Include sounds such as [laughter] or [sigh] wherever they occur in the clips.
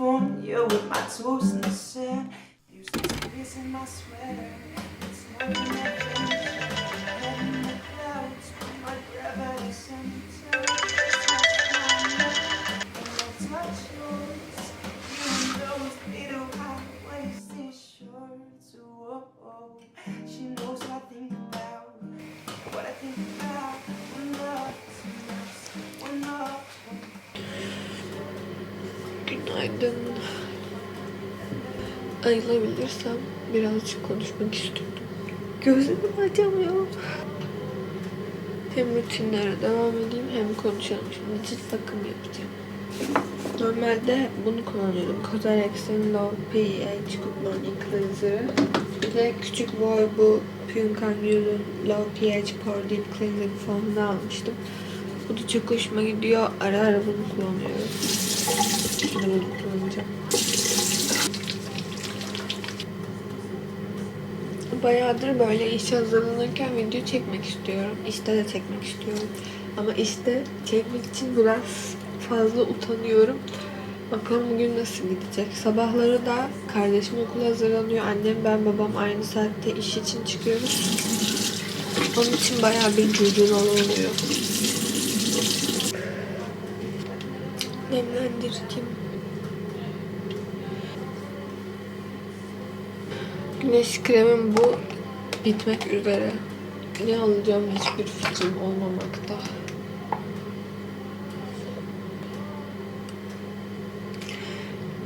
phone, yeah, with my toes in the sand. There's tears in my sweater. It's not in the clouds, my gravity She knows I think about Günaydın. Ayılabilirsem birazcık konuşmak istiyorum. Gözlerimi açamıyorum. Hem rutinlere devam edeyim hem konuşalım. Şimdi cilt bakım yapacağım. Normalde bunu kullanıyordum. Cosrx'in Low pH Good Morning Cleanser'ı. Bir de küçük boy bu Pyunkangyo'nun Low pH Pore Deep Cleansing Foam'unu almıştım. Bu da çok hoşuma gidiyor. Ara ara bunu kullanıyorum. Bunu kullanacağım. Bayağıdır böyle iş hazırlanırken video çekmek istiyorum. İşte de çekmek istiyorum. Ama işte çekmek için biraz fazla utanıyorum. Bakalım bugün nasıl gidecek. Sabahları da kardeşim okula hazırlanıyor. Annem, ben, babam aynı saatte iş için çıkıyoruz. Onun için bayağı bir curcun oluyor. Nemlendireceğim. Güneş kremim bu bitmek üzere. Ne alacağım hiçbir fikrim olmamakta.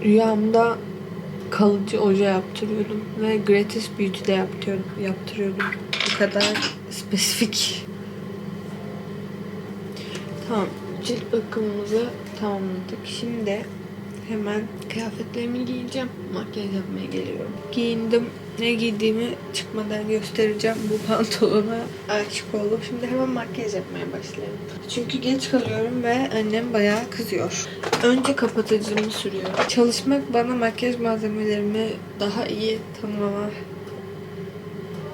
Rüyamda kalıcı oje yaptırıyordum ve gratis beauty'de yaptırıyordum. yaptırıyordum. Bu kadar spesifik. Tamam, cilt bakımımızı tamamladık. Şimdi hemen kıyafetlerimi giyeceğim. Makyaj yapmaya geliyorum. Giyindim. Ne giydiğimi çıkmadan göstereceğim. Bu pantolona aşık oldum. Şimdi hemen makyaj yapmaya başlayalım. Çünkü geç kalıyorum ve annem bayağı kızıyor. Önce kapatıcımı sürüyorum. Çalışmak bana makyaj malzemelerimi daha iyi tanımama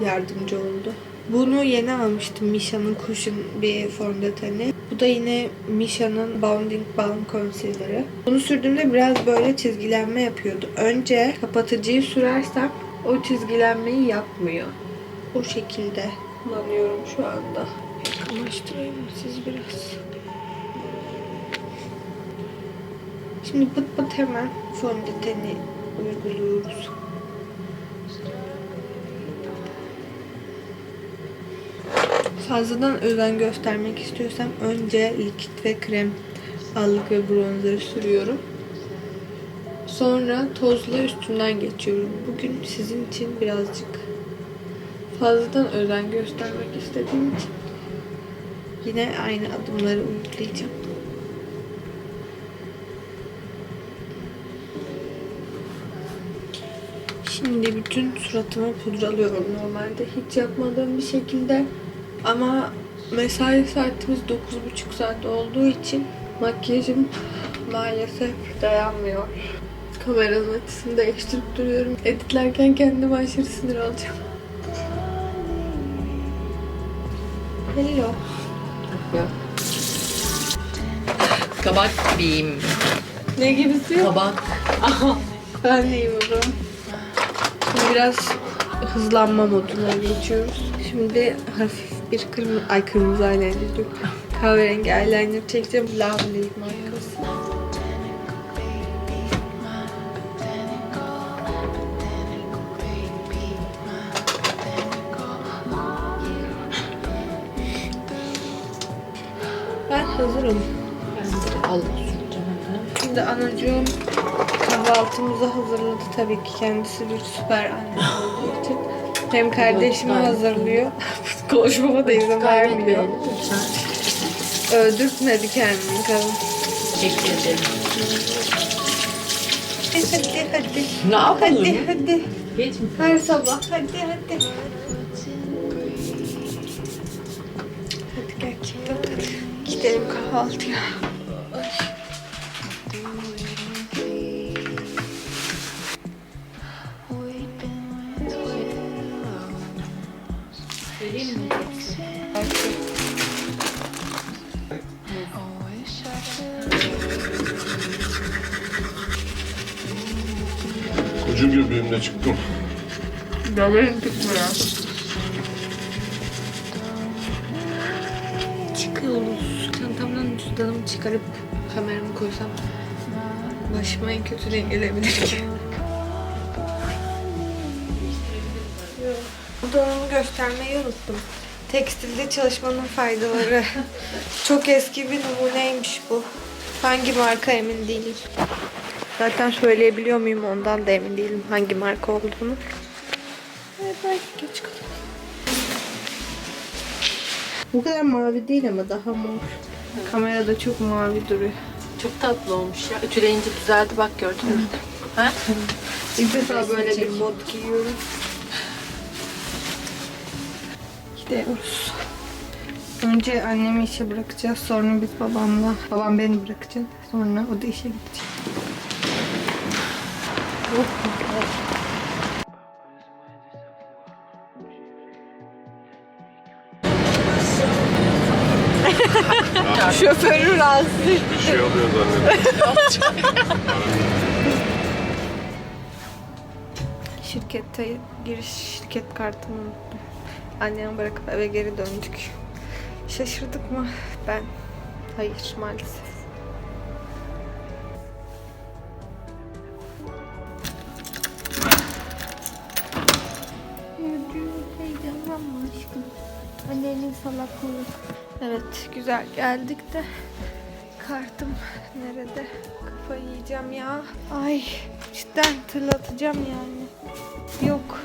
yardımcı oldu. Bunu yeni almıştım. Misha'nın Cushion bir fondöteni. Bu da yine Misha'nın Bounding Balm Concealer'ı. Bunu sürdüğümde biraz böyle çizgilenme yapıyordu. Önce kapatıcıyı sürersem o çizgilenmeyi yapmıyor. O şekilde kullanıyorum şu anda. Yakınlaştırayım siz biraz? Şimdi pıt pıt hemen fondöteni uyguluyoruz. Fazladan özen göstermek istiyorsam önce likit ve krem allık ve bronzerı sürüyorum. Sonra tozla üstünden geçiyorum. Bugün sizin için birazcık fazladan özen göstermek istediğim için yine aynı adımları uygulayacağım. Şimdi bütün suratımı pudralıyorum normalde hiç yapmadığım bir şekilde ama mesai saatimiz 9.30 saat olduğu için makyajım maalesef dayanmıyor. Kameranın açısını değiştirip duruyorum. Editlerken kendime aşırı sinir olacağım. Hello. Kabak gibiyim. Ne gibisi? Kabak. Ben de iyi baba. Şimdi biraz hızlanma moduna geçiyoruz. Şimdi hafif bir kırmızı, ay kırmızı eyeliner diyorum. Kahverengi eyeliner çekeceğim. Lovely markası. Anacığım kahvaltımızı hazırladı tabii ki kendisi bir süper anne olduğu için. Hem kardeşimi hazırlıyor. [laughs] Konuşmama da izin vermiyor. Öldürtmedi kendini kadın. Teşekkür ederim. Hadi hadi. Ne yapalım? Hadi hadi. Geç mi? Her sabah hadi hadi. Hadi hadi. Gidelim kahvaltıya. Vereyim mi? Koca göbeğimle çıktım. Döverim tutmaya. Çıkıyoruz. Çantamdan cüzdanımı çıkarıp kameramı koysam. Başıma en kötü ne gelebilir ki? Onu göstermeyi unuttum. Tekstilde çalışmanın faydaları. [laughs] Çok eski bir numuneymiş bu. Hangi marka emin değilim. Zaten söyleyebiliyor muyum ondan da emin değilim hangi marka olduğunu. Evet, belki geç kaldım. Bu kadar mavi değil ama daha mor. Kamerada çok mavi duruyor. Çok tatlı olmuş ya. Ütüleyince düzeldi bak gördün mü? ha? İlk defa böyle bir mod giyiyorum. Gidiyoruz. Önce annemi işe bırakacağız. Sonra biz babamla. Babam beni bırakacak. Sonra o da işe gidecek. [laughs] Şoförü rahatsız. Bir şey oluyor zannediyorum. Şirkette giriş şirket kartımı unuttum. Annemi bırakıp eve geri döndük. Şaşırdık mı? Ben. Hayır maalesef. Heyecanlanma aşkım. Annenin salaklığı. Evet güzel geldik de kartım nerede? Kafayı yiyeceğim ya. Ay cidden tırlatacağım yani. Yok.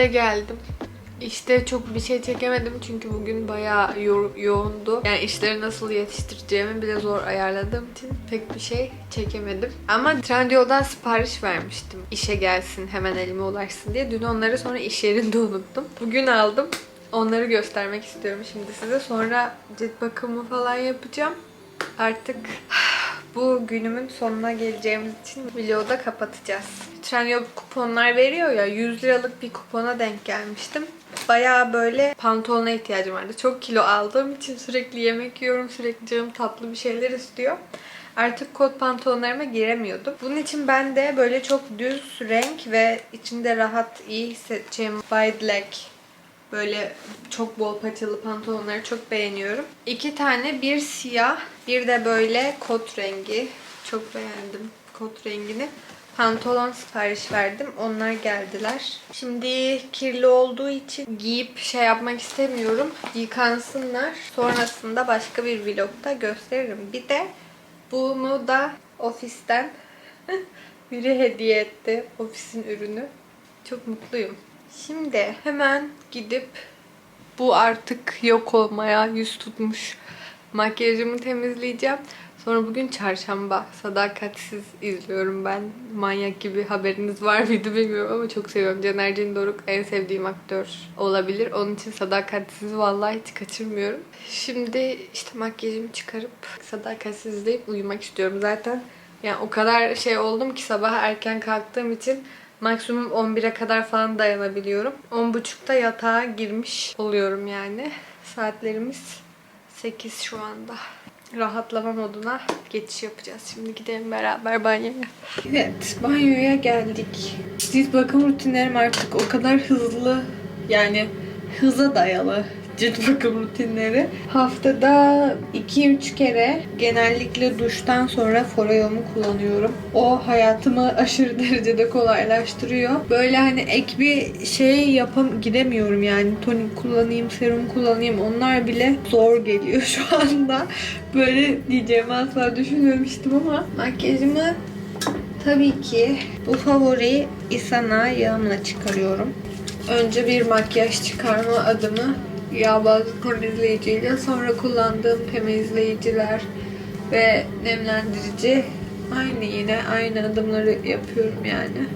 Eve geldim. İşte çok bir şey çekemedim çünkü bugün bayağı yo- yoğundu. Yani işleri nasıl yetiştireceğimi bile zor ayarladığım için pek bir şey çekemedim. Ama Trendyol'dan sipariş vermiştim. İşe gelsin hemen elime ulaşsın diye. Dün onları sonra iş yerinde [laughs] unuttum. Bugün aldım. Onları göstermek istiyorum şimdi size. Sonra cilt bakımı falan yapacağım. Artık bu günümün sonuna geleceğimiz için videoyu da kapatacağız. Trendyol kuponlar veriyor ya 100 liralık bir kupona denk gelmiştim. Bayağı böyle pantolona ihtiyacım vardı. Çok kilo aldığım için sürekli yemek yiyorum. Sürekli canım tatlı bir şeyler istiyor. Artık kot pantolonlarıma giremiyordum. Bunun için ben de böyle çok düz renk ve içinde rahat iyi hissedeceğim wide leg Böyle çok bol paçalı pantolonları çok beğeniyorum. İki tane bir siyah bir de böyle kot rengi. Çok beğendim kot rengini. Pantolon sipariş verdim. Onlar geldiler. Şimdi kirli olduğu için giyip şey yapmak istemiyorum. Yıkansınlar. Sonrasında başka bir vlogda gösteririm. Bir de bunu da ofisten [laughs] biri hediye etti. Ofisin ürünü. Çok mutluyum. Şimdi hemen gidip bu artık yok olmaya yüz tutmuş makyajımı temizleyeceğim. Sonra bugün çarşamba. Sadakatsiz izliyorum ben. Manyak gibi haberiniz var mıydı bilmiyorum ama çok seviyorum. Caner Doruk en sevdiğim aktör olabilir. Onun için sadakatsiz vallahi hiç kaçırmıyorum. Şimdi işte makyajımı çıkarıp sadakatsiz izleyip uyumak istiyorum. Zaten yani o kadar şey oldum ki sabah erken kalktığım için maksimum 11'e kadar falan dayanabiliyorum. 10.30'da yatağa girmiş oluyorum yani. Saatlerimiz 8 şu anda. Rahatlama moduna geçiş yapacağız. Şimdi gidelim beraber banyoya. Evet, banyoya geldik. Cilt bakım rutinlerim artık o kadar hızlı yani hıza dayalı cilt bakım rutinleri. Haftada 2-3 kere genellikle duştan sonra Foreo'mu kullanıyorum. O hayatımı aşırı [laughs] derecede kolaylaştırıyor. Böyle hani ek bir şey yapam gidemiyorum yani tonik kullanayım, serum kullanayım onlar bile zor geliyor [laughs] şu anda. Böyle diyeceğimi asla düşünmemiştim ama makyajımı Tabii ki bu favori Isana yağımla çıkarıyorum. Önce bir makyaj çıkarma adımı yağ bazlı temizleyiciyle sonra kullandığım temizleyiciler ve nemlendirici aynı yine aynı adımları yapıyorum yani.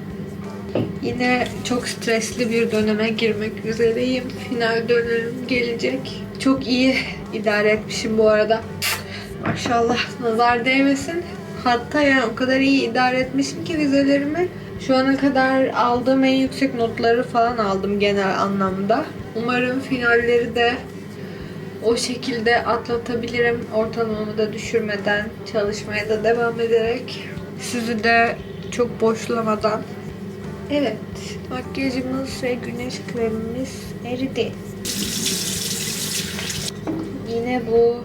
Yine çok stresli bir döneme girmek üzereyim. Final dönemim gelecek. Çok iyi idare etmişim bu arada. Maşallah nazar değmesin. Hatta yani o kadar iyi idare etmişim ki vizelerimi. Şu ana kadar aldığım en yüksek notları falan aldım genel anlamda. Umarım finalleri de o şekilde atlatabilirim. Ortalamamı da düşürmeden, çalışmaya da devam ederek. Sizi de çok boşlamadan. Evet, makyajımız ve güneş kremimiz eridi. Yine bu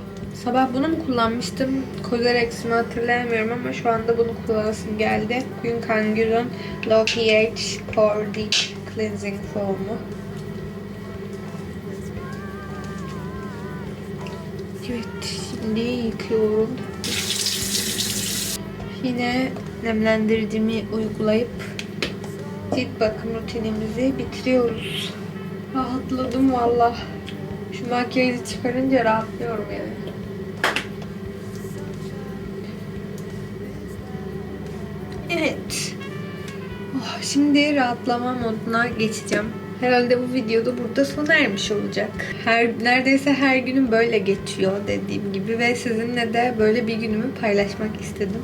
sabah bunu mu kullanmıştım? Kozerex'imi hatırlayamıyorum ama şu anda bunu kullanasım geldi. Bugün Kangur'un Low pH Pore Deep Cleansing Foam'u. Şimdi yıkıyorum. Yine nemlendiricimi uygulayıp cilt bakım rutinimizi bitiriyoruz. Rahatladım valla. Şu makyajı çıkarınca rahatlıyorum yani. Evet. Oh, şimdi rahatlama moduna geçeceğim. Herhalde bu videoda burada sona ermiş olacak. Her neredeyse her günüm böyle geçiyor dediğim gibi ve sizinle de böyle bir günümü paylaşmak istedim.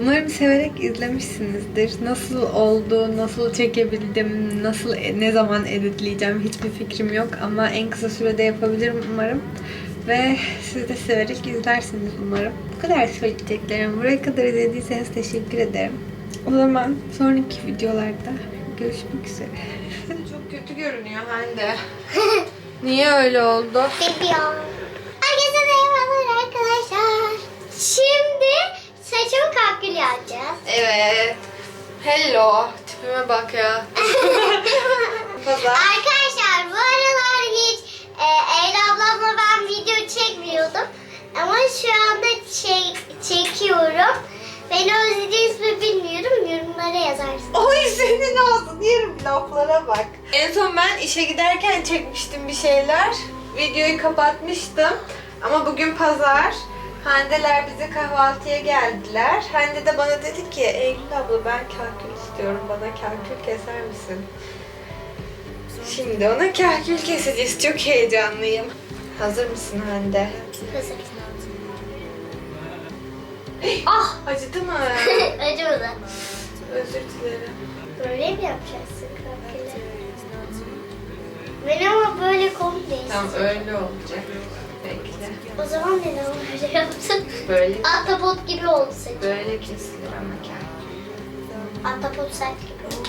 Umarım severek izlemişsinizdir. Nasıl oldu, nasıl çekebildim, nasıl ne zaman editleyeceğim hiçbir fikrim yok ama en kısa sürede yapabilirim umarım. Ve siz de severek izlersiniz umarım. Bu kadar söyleyeceklerim. Buraya kadar izlediyseniz teşekkür ederim. O zaman sonraki videolarda görüşmek üzere. [laughs] Kötü görünüyor Hande. [laughs] Niye öyle oldu? Bebiyon. Herkese merhabalar arkadaşlar. Şimdi saçımı kalkül yapacağız. Evet. Hello. Tipime bak ya. [laughs] Pazar. Arkadaşlar bu aralar hiç e, Eylül ablamla ben video çekmiyordum. Ama şu anda çek, çekiyorum. Beni özleyeceğiniz mi bilmiyorum. Yazarsınız. Oy senin ağzın yerim laflara bak. En son ben işe giderken çekmiştim bir şeyler. Videoyu kapatmıştım. Ama bugün pazar. Handeler bize kahvaltıya geldiler. Hande de bana dedi ki Eylül abla ben kahkül istiyorum. Bana kahkül keser misin? Şimdi ona kahkül keseceğiz. Çok heyecanlıyım. Hazır mısın Hande? Hazır. ah! Acıdı mı? [laughs] Acımadı. Özür dilerim. Böyle mi yapacaksın kalkülü? Ben ama böyle değil. Tamam öyle olacak. Bekle. O zaman neden böyle yaptın? Böyle Ahtapot gibi oldu saçım. böyle kesilir ama kahkül. Ahtapot saç gibi oldu.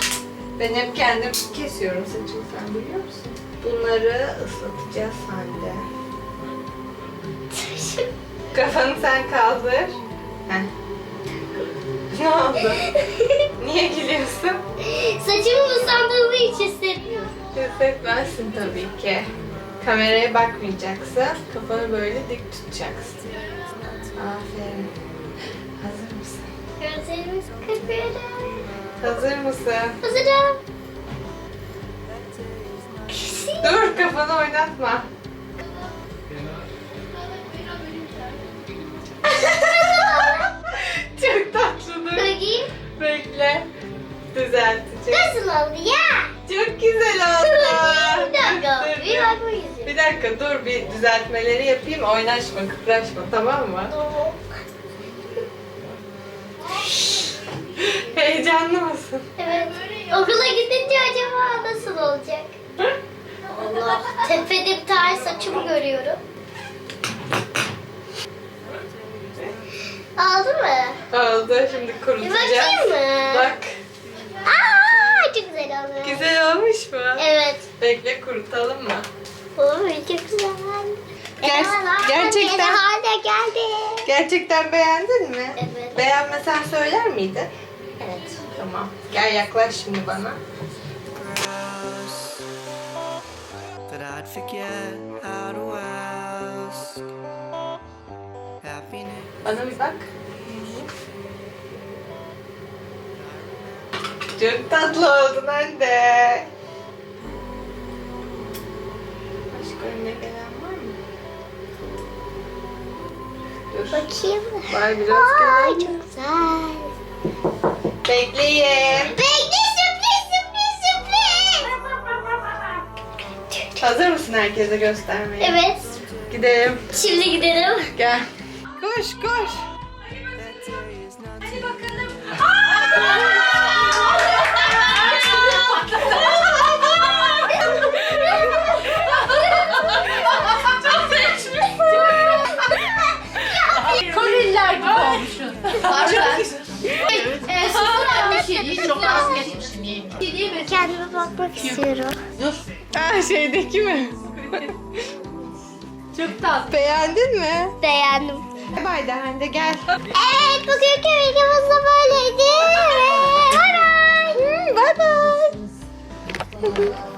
Ben hep kendim kesiyorum saçımı sen biliyor musun? Bunları ıslatacağız Hande. Kafanı sen kaldır. Heh. Ne oldu? [laughs] Niye gülüyorsun? Saçımın ıslandığını hiç hissetmiyorum. Hissetmezsin tabii ki. Kameraya bakmayacaksın. Kafanı böyle dik tutacaksın. Aferin. Hazır mısın? Gözlerimiz kırpıyorum. Hazır mısın? Hazırım. Dur kafanı oynatma. [laughs] Çok tatlı dur. Bakayım. Bekle. Düzelteceğim. Nasıl oldu ya? Çok güzel oldu. bir dakika. Dur, Bir dur. bakma yüzü. Bir dakika dur bir düzeltmeleri yapayım. Oynaşma, kıpraşma tamam mı? Heyecanlı mısın? Evet. Okula gidince acaba nasıl olacak? Allah. Tepede bir tane saçımı görüyorum. Aldı mı? Oldu şimdi Bir kurutacağız. bakayım mı? Bak. Aa, çok güzel oldu. Güzel olmuş mu? Evet. Bekle kurutalım mı? Oy çok güzel. Ger- Eyvallah, gerçekten- hale geldi. Gerçekten beğendin mi? Evet. Beğenmesen söyler miydin? Evet. Tamam. Gel yaklaş şimdi bana. That I'd forget Bana bir bak. Çok tatlı oldun anne. Başka önüne gelen var mı? Dur. Bakayım. Var biraz Ay gelen. çok güzel. Bekleyin. Bekle sürpriz sürpriz sürpriz. Hazır mısın herkese göstermeye? Evet. Gidelim. Şimdi gidelim. Gel. Koş koş. Koreliler gibi olmuşsun. Ee, sıfır çok az geçmişsin iyi. Kendime bakmak istiyorum. Ha şeydeki mi? Çok tatlı. Beğendin mi? Beğendim. Bay bay de Hande gel. Evet bugünkü videomuz da böyleydi. Bay bay. Bay bay.